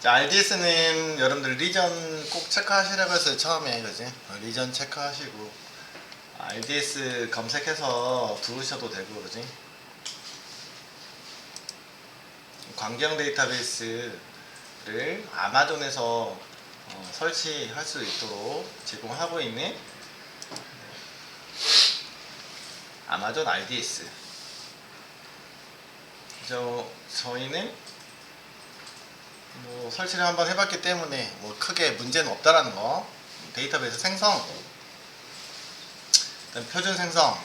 자, RDS는 여러분들 리전 꼭 체크하시라고 했어요 처음에 그지? 어, 리전 체크하시고 RDS 검색해서 두르셔도 되고 그지? 광경 데이터베이스를 아마존에서 어, 설치할 수 있도록 제공하고 있는 아마존 RDS 저, 저희는 뭐 설치를 한번 해봤기 때문에 뭐 크게 문제는 없다라는 거. 데이터베이스 생성. 그다음 표준 생성.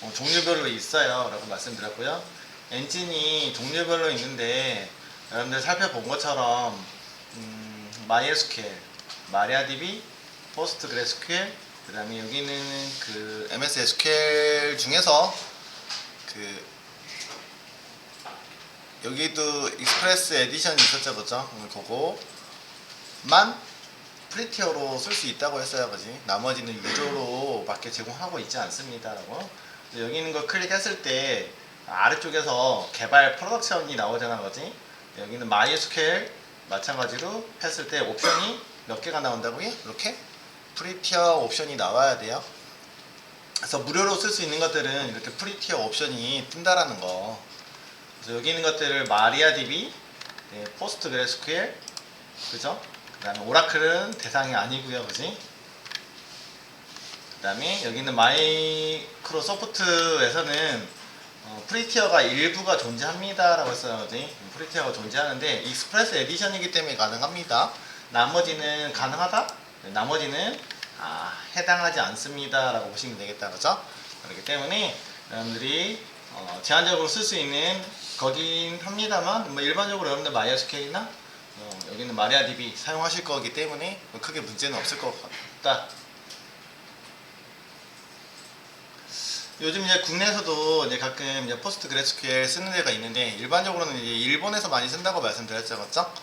어, 종류별로 있어요 라고 말씀드렸고요. 엔진이 종류별로 있는데 여러분들 살펴본 것처럼 음, MySQL, MariaDB, PostgreSQL 그 다음에 여기는 그 MS SQL 중에서 그 여기도 익스프레스 에디션이 있었죠 그죠? 오늘 그거만 프리티어로 쓸 수 있다고 했어요 그지? 나머지는 유료로 밖에 제공하고 있지 않습니다 라고 근데 여기 있는 거 클릭했을 때 아래쪽에서 개발 프로덕션이 나오잖아 그지? 여기는 MySQL 마찬가지로 했을 때 옵션이 몇 개가 나온다고요? 이렇게 프리티어 옵션이 나와야 돼요 그래서 무료로 쓸 수 있는 것들은 이렇게 프리티어 옵션이 뜬다라는 거 여기 있는 것들을 마리아DB, 네, 포스트그레스QL, 그죠? 그 다음에 오라클은 대상이 아니고요, 그지? 그 다음에 여기 있는 마이크로소프트에서는 어, 프리티어가 일부가 존재합니다 라고 했어요, 그지? 프리티어가 존재하는데 익스프레스 에디션이기 때문에 가능합니다. 나머지는 가능하다? 네, 나머지는 아, 해당하지 않습니다 라고 보시면 되겠다, 그죠? 그렇기 때문에 여러분들이 어, 제한적으로 쓸 수 있는 거긴 합니다만 뭐 일반적으로 여러분들 마이어스케일이나 어, 여기는 마리아DB 사용하실 거기 때문에 뭐 크게 문제는 없을 것 같다. 요즘 이제 국내에서도 이제 가끔 이제 포스트 그레스QL 쓰는 데가 있는데 일반적으로는 이제 일본에서 많이 쓴다고 말씀드렸죠? 어,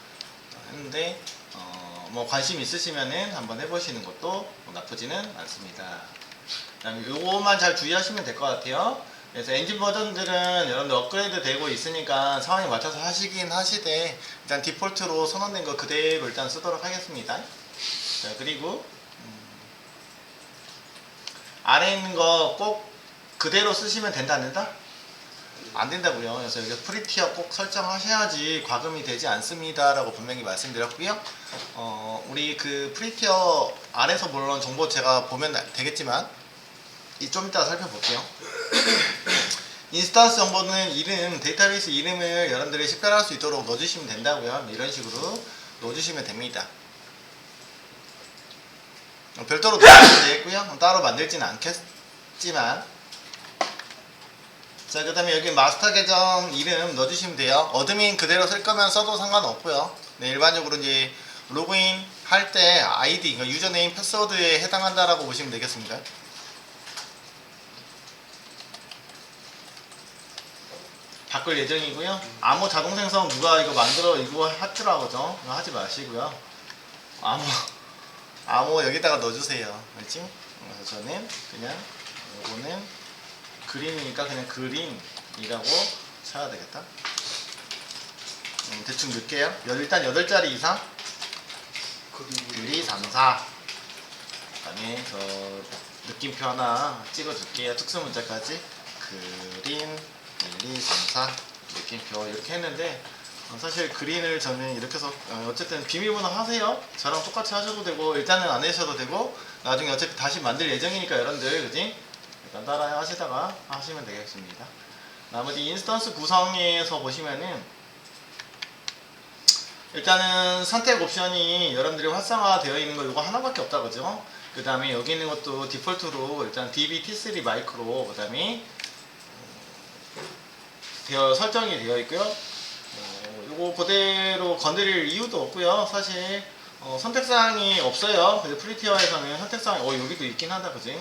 했는데 어, 뭐 관심 있으시면은 한번 해보시는 것도 뭐 나쁘지는 않습니다. 그다음에 요거만 잘 주의하시면 될 것 같아요. 그래서 엔진 버전들은 여러분들 업그레이드 되고 있으니까 상황에 맞춰서 하시긴 하시되 일단 디폴트로 선언된 거 그대로 일단 쓰도록 하겠습니다. 자 그리고 음, 아래 있는 거 꼭 그대로 쓰시면 된다 안 된다? 안 된다고요. 그래서 여기 프리티어 꼭 설정하셔야지 과금이 되지 않습니다 라고 분명히 말씀드렸고요. 어, 우리 그 프리티어 안에서 물론 정보 제가 보면 되겠지만 이 좀 이따 살펴볼게요. 인스턴스 정보는 이름, 데이터베이스 이름을 여러분들이 식별할 수 있도록 넣어주시면 된다고요. 이런 식으로 넣어주시면 됩니다. 어, 별도로 넣어주시면 되겠고요. 따로 만들지는 않겠지만 자, 그 다음에 여기 마스터 계정 이름 넣어주시면 돼요. 어드민 그대로 쓸 거면 써도 상관없고요. 네, 일반적으로 이제 로그인 할 때 아이디, 그러니까 유저네임, 패스워드에 해당한다라고 보시면 되겠습니다. 바꿀 예정이고요. 암호 자동 생성 누가 이거 만들어 이거 하더라고요. 이거 하지 마시고요. 암호 암호 여기다가 넣어주세요. 알지? 그래서 저는 그냥 이거는 그린이니까 그냥 그린이라고 쳐야 되겠다. 음, 대충 넣을게요. 여- 일단 8자리 이상. 1, 2, 3, 4. 그다음에 저 느낌표 하나 찍어줄게요. 특수 문자까지. 그린 1, 2, 3, 4 느낌표 이렇게 했는데 어, 사실 그린을 저는 이렇게 해서 어, 어쨌든 비밀번호 하세요. 저랑 똑같이 하셔도 되고 일단은 안 하셔도 되고 나중에 어차피 다시 만들 예정이니까 여러분들 그지? 일단 따라 하시다가 하시면 되겠습니다. 나머지 인스턴스 구성에서 보시면은 일단은 선택 옵션이 여러분들이 활성화 되어 있는 거 이거 하나밖에 없다 그죠? 그 다음에 여기 있는 것도 디폴트로 일단 DB-T3 마이크로 그 다음에 되어 설정이 되어 있고요. 어, 이거 그대로 건드릴 이유도 없고요. 사실 어, 선택사항이 없어요. 근데 프리티어에서는 선택사항이 어 여기도 있긴 한다 그지?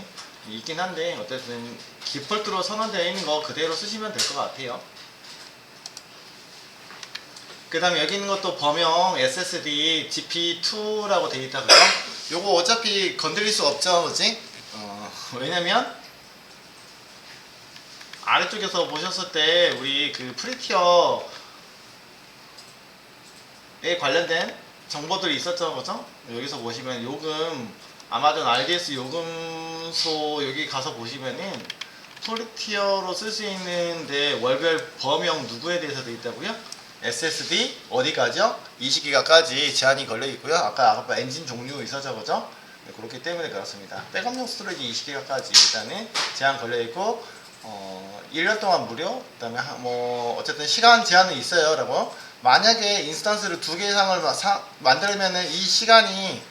있긴 한데 어쨌든 디폴트로 선언되어 있는 거 그대로 쓰시면 될 것 같아요. 그 다음에 여기 있는 것도 범용 SSD GP2라고 되어 있다 그죠? 요거 어차피 건드릴 수 없죠 그지? 어, 왜냐면 아래쪽에서 보셨을 때 우리 그 프리티어에 관련된 정보들이 있었죠, 그죠? 여기서 보시면 요금 아마존 RDS 요금소 여기 가서 보시면은 프리티어로 쓸 수 있는데 월별 범용 누구에 대해서 돼 있다고요? SSD 어디까지요? 20기가까지 제한이 걸려 있고요. 아까 아까 엔진 종류 있었죠, 그죠? 네, 그렇기 때문에 그렇습니다. 백업용 스토리지 20기가까지 일단은 제한 걸려 있고 어, 1년 동안 무료. 그 다음에 하- 뭐 어쨌든 시간 제한은 있어요 라고. 만약에 인스턴스를 두 개 이상을 만들면은 이 시간이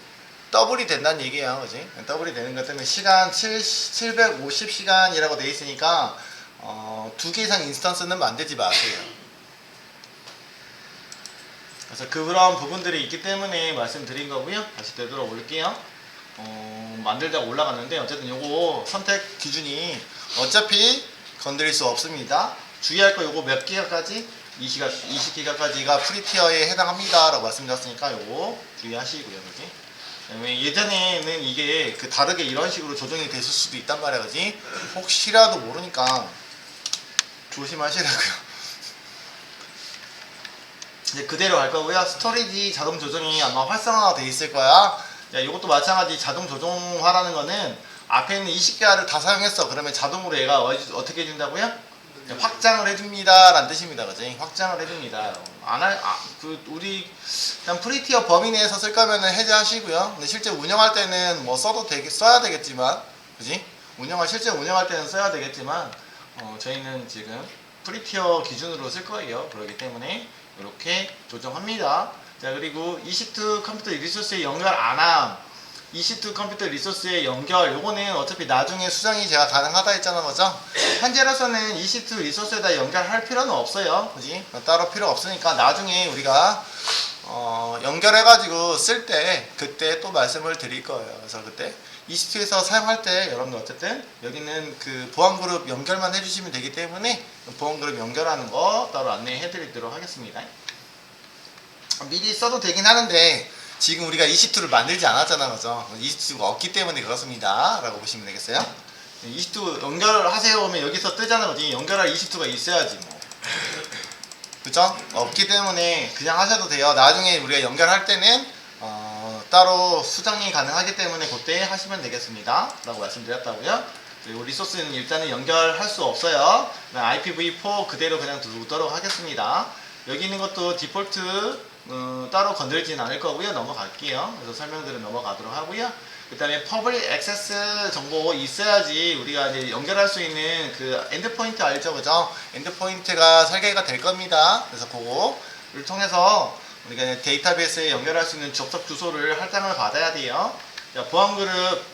더블이 된다는 얘기예요, 그지? 더블이 되는 것 때문에 시간 7, 750시간이라고 돼 있으니까 어, 두 개 이상 인스턴스는 만들지 마세요. 그래서 그런 부분들이 있기 때문에 말씀드린 거고요. 다시 되돌아 올게요. 어, 만들다가 올라갔는데 어쨌든 요거 선택 기준이 어차피 건드릴 수 없습니다. 주의할 거 요거 몇 기가까지? 20기가, 20기가까지가 프리티어에 해당합니다. 라고 말씀드렸으니까 요거 주의하시고요. 그지? 예전에는 이게 그 다르게 이런 식으로 조정이 됐을 수도 있단 말이야. 그지? 혹시라도 모르니까 조심하시라고요. 이제 그대로 갈 거고요. 스토리지 자동 조정이 아마 활성화가 돼 있을 거야. 자, 이것도 마찬가지 자동 조정화라는 거는 앞에 있는 20개를 다 사용했어. 그러면 자동으로 얘가 어, 어떻게 해준다고요? 네, 확장을 해줍니다. 라는 뜻입니다. 그지? 확장을 해줍니다. 안 할, 아, 그, 우리, 그냥 프리티어 범위 내에서 쓸 거면은 해제하시고요. 근데 실제 운영할 때는 뭐 써도 되게, 써야 되겠지만, 그지? 운영할, 실제 운영할 때는 써야 되겠지만, 어, 저희는 지금 프리티어 기준으로 쓸 거예요. 그렇기 때문에 이렇게 조정합니다. 자, 그리고 EC2 컴퓨터 리소스에 연결 안 함. EC2 컴퓨터 리소스의 연결 요거는 어차피 나중에 수정이 제가 가능하다 했잖아 그죠? 현재로서는 EC2 리소스에다 연결할 필요는 없어요 그지? 따로 필요 없으니까 나중에 우리가 어, 연결해 가지고 쓸 때 그때 또 말씀을 드릴 거예요 그래서 그때 EC2에서 사용할 때 여러분들 어쨌든 여기는 그 보안그룹 연결만 해주시면 되기 때문에 보안그룹 연결하는 거 따로 안내해 드리도록 하겠습니다 미리 써도 되긴 하는데 지금 우리가 22를 만들지 않았잖아 그죠? 22가 없기 때문에 그렇습니다. 라고 보시면 되겠어요. 22 연결하세요 하면 여기서 뜨잖아 그지? 연결할 22가 있어야지 뭐. 그죠? 없기 때문에 그냥 하셔도 돼요. 나중에 우리가 연결할 때는 어, 따로 수정이 가능하기 때문에 그때 하시면 되겠습니다. 라고 말씀드렸다고요. 그리고 리소스는 일단은 연결할 수 없어요. IPv4 그대로 그냥 두도록 하겠습니다. 여기 있는 것도 디폴트 어, 따로 건들진 않을 거고요. 넘어갈게요. 그래서 설명들은 넘어가도록 하고요. 그 다음에 퍼블릭 액세스 정보 있어야지 우리가 이제 연결할 수 있는 그 엔드포인트 알죠? 그죠? 엔드포인트가 설계가 될 겁니다. 그래서 그거를 통해서 우리가 데이터베이스에 연결할 수 있는 접속 주소를 할당을 받아야 돼요. 자, 보안그룹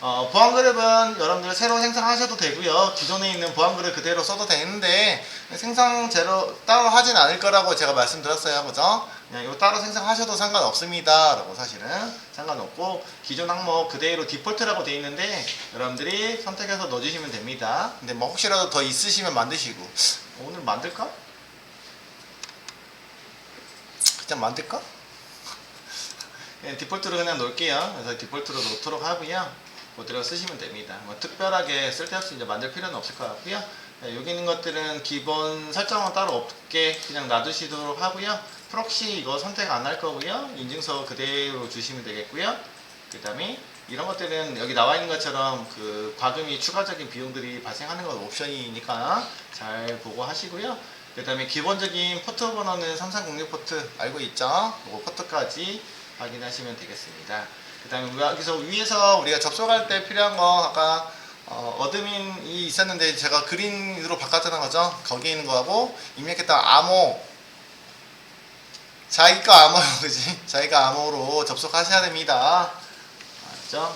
어, 보안그룹은 여러분들 새로 생성하셔도 되고요. 기존에 있는 보안그룹 그대로 써도 되는데 생성 제로 따로 하진 않을 거라고 제가 말씀드렸어요. 그죠? 그냥 이거 따로 생성하셔도 상관없습니다. 라고 사실은 상관없고 기존 항목 그대로 디폴트라고 돼 있는데 여러분들이 선택해서 넣어주시면 됩니다. 근데 뭐 혹시라도 더 있으시면 만드시고 어, 오늘 만들까? 그냥 만들까? 그냥 디폴트로 그냥 놓을게요. 그래서 디폴트로 놓도록 하고요. 그대로 쓰시면 됩니다. 뭐 특별하게 쓸데없이 이제 만들 필요는 없을 것 같고요. 네, 여기 있는 것들은 기본 설정은 따로 없게 그냥 놔두시도록 하고요. 프록시 이거 선택 안 할 거고요. 인증서 그대로 주시면 되겠고요. 그 다음에 이런 것들은 여기 나와 있는 것처럼 그 과금이 추가적인 비용들이 발생하는 건 옵션이니까 잘 보고 하시고요. 그 다음에 기본적인 포트 번호는 3306 포트 알고 있죠? 그 포트까지 확인하시면 되겠습니다. 그 다음에 여기서 위에서 우리가 접속할 때 필요한 거 아까 어, 어드민이 있었는데 제가 그린으로 바꿨다는 거죠. 거기에 있는 거하고 입력했다 암호 자기가 암호 그지? 자기가 암호로 접속하셔야 됩니다.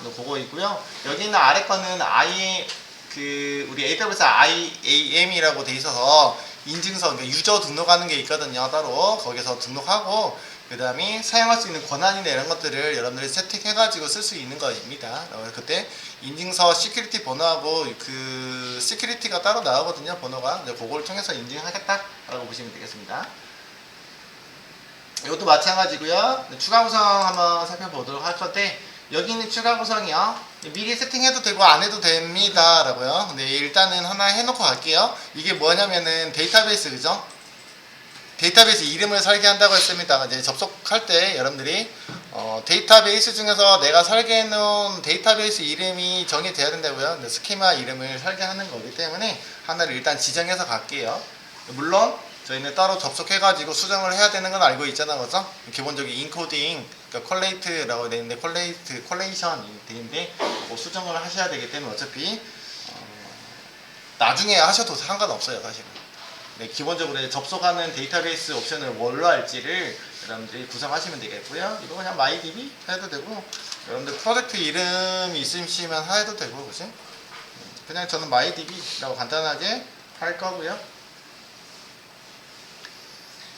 네, 그거 있고요. 여기 있는 아래 거는 I 그 우리 AWS IAM이라고 돼 있어서 인증서 그러니까 유저 등록하는 게 있거든요. 따로 거기서 등록하고 그 다음에 사용할 수 있는 권한이나 이런 것들을 여러분들이 세팅해가지고 쓸 수 있는 거입니다. 그래서 그때 인증서 시큐리티 번호하고 그 시큐리티가 따로 나오거든요. 번호가. 그걸 통해서 인증하겠다라고 보시면 되겠습니다. 이것도 마찬가지고요. 네, 추가 구성 한번 살펴보도록 할 건데 여기 있는 추가 구성이요. 미리 세팅해도 되고 안 해도 됩니다 라고요. 근데 일단은 하나 해놓고 갈게요. 이게 뭐냐면은 데이터베이스 그죠? 데이터베이스 이름을 설계한다고 했습니다. 이제 접속할 때 여러분들이 어, 데이터베이스 중에서 내가 설계해 놓은 데이터베이스 이름이 정의돼야 된다고요. 스키마 이름을 설계하는 거기 때문에 하나를 일단 지정해서 갈게요. 물론 저희는 따로 접속해가지고 수정을 해야 되는 건 알고 있잖아, 그죠? 기본적인 인코딩, 그러니까 콜레이트라고 되어 있는데 콜레이트, 콜레이션이 되는데 그거 수정을 하셔야 되기 때문에 어차피 어, 나중에 하셔도 상관없어요, 사실은. 네, 기본적으로 접속하는 데이터베이스 옵션을 뭘로 할지를 여러분들이 구성하시면 되겠고요. 이거 그냥 마이DB 해도 되고 여러분들 프로젝트 이름이 있으시면 해도 되고? 음, 그냥 저는 마이DB라고 간단하게 할 거고요.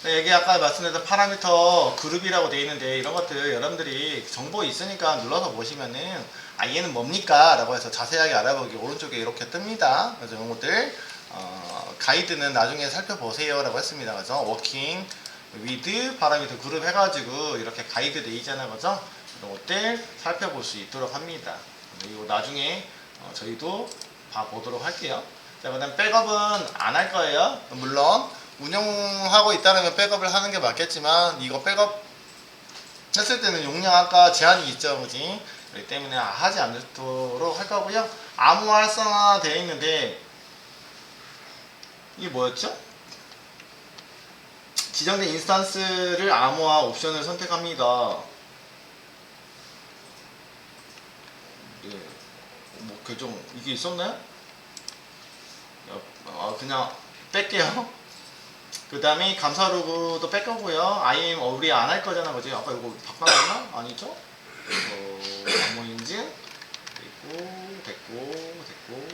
네, 여기 아까 말씀드렸던 파라미터 그룹이라고 되어 있는데 이런 것들 여러분들이 정보 있으니까 눌러서 보시면은 아 얘는 뭡니까? 라고 해서 자세하게 알아보기 오른쪽에 이렇게 뜹니다. 그래서 이런 것들 어, 가이드는 나중에 살펴보세요 라고 했습니다. 그래서 워킹 위드 파라미터 그룹 해가지고 이렇게 가이드 돼 있잖아요. 그죠? 이런 것들 살펴볼 수 있도록 합니다. 이거 나중에 어, 저희도 봐보도록 할게요. 자, 그 다음 백업은 안 할 거예요. 물론 운영하고 있다면 백업을 하는 게 맞겠지만 이거 백업 했을 때는 용량 아까 제한이 있죠, 그지? 때문에 하지 않도록 할 거고요. 암호 활성화 되어 있는데 이게 뭐였죠? 지정된 인스턴스를 암호화 옵션을 선택합니다. 네, 뭐그 좀 이게 있었나요? 야, 아 그냥 뺄게요. 그 다음에 감사 로그도 뺄 거고요. IM 우리 안 할 거잖아, 그지? 아까 이거 바꿔놨나? 아니죠? 어, 암호 인증 됐고, 됐고, 됐고.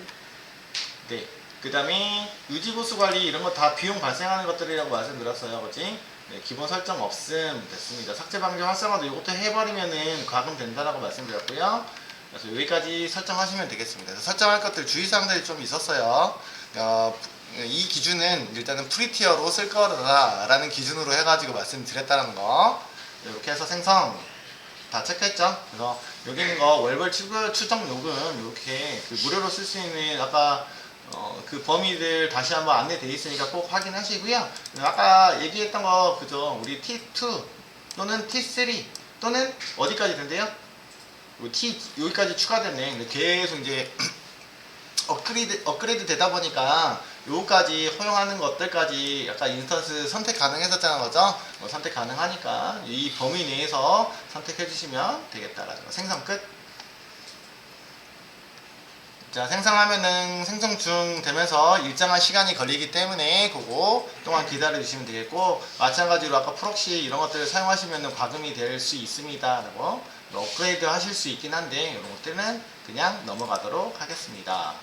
네. 그 다음에 유지보수 관리 이런 거 다 비용 발생하는 것들이라고 말씀드렸어요, 그지? 네, 기본 설정 없음 됐습니다. 삭제 방지 활성화도 이것도 해버리면은 과금 된다라고 말씀드렸고요. 그래서 여기까지 설정하시면 되겠습니다. 그래서 설정할 것들 주의사항들이 좀 있었어요. 어, 이 기준은 일단은 프리티어로 쓸 거다라는 기준으로 해가지고 말씀드렸다는 거. 이렇게 해서 생성 다 체크했죠. 그래서 여기 있는 거 월별 추- 추정 요금 이렇게 그 무료로 쓸 수 있는 아까 어, 그 범위들 다시 한번 안내되어 있으니까 꼭 확인하시고요. 아까 얘기했던 거 그죠? 우리 T2 또는 T3 또는 어디까지 된대요? 요 T 여기까지 추가됐네. 계속 이제 업그레이드 업그레이드 되다 보니까 요까지 허용하는 것들까지 약간 인스턴스 선택 가능했었잖아 거죠? 뭐 선택 가능하니까 이 범위 내에서 선택해 주시면 되겠다라는 거. 생성 끝. 자 생성하면은 생성 중 되면서 일정한 시간이 걸리기 때문에 그거 동안 기다려 주시면 되겠고 마찬가지로 아까 프록시 이런 것들을 사용하시면은 과금이 될 수 있습니다 라고 업그레이드 하실 수 있긴 한데 이런 것들은 그냥 넘어가도록 하겠습니다.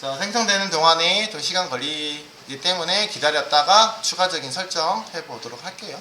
자, 생성되는 동안에 좀 시간 걸리기 때문에 기다렸다가 추가적인 설정 해보도록 할게요.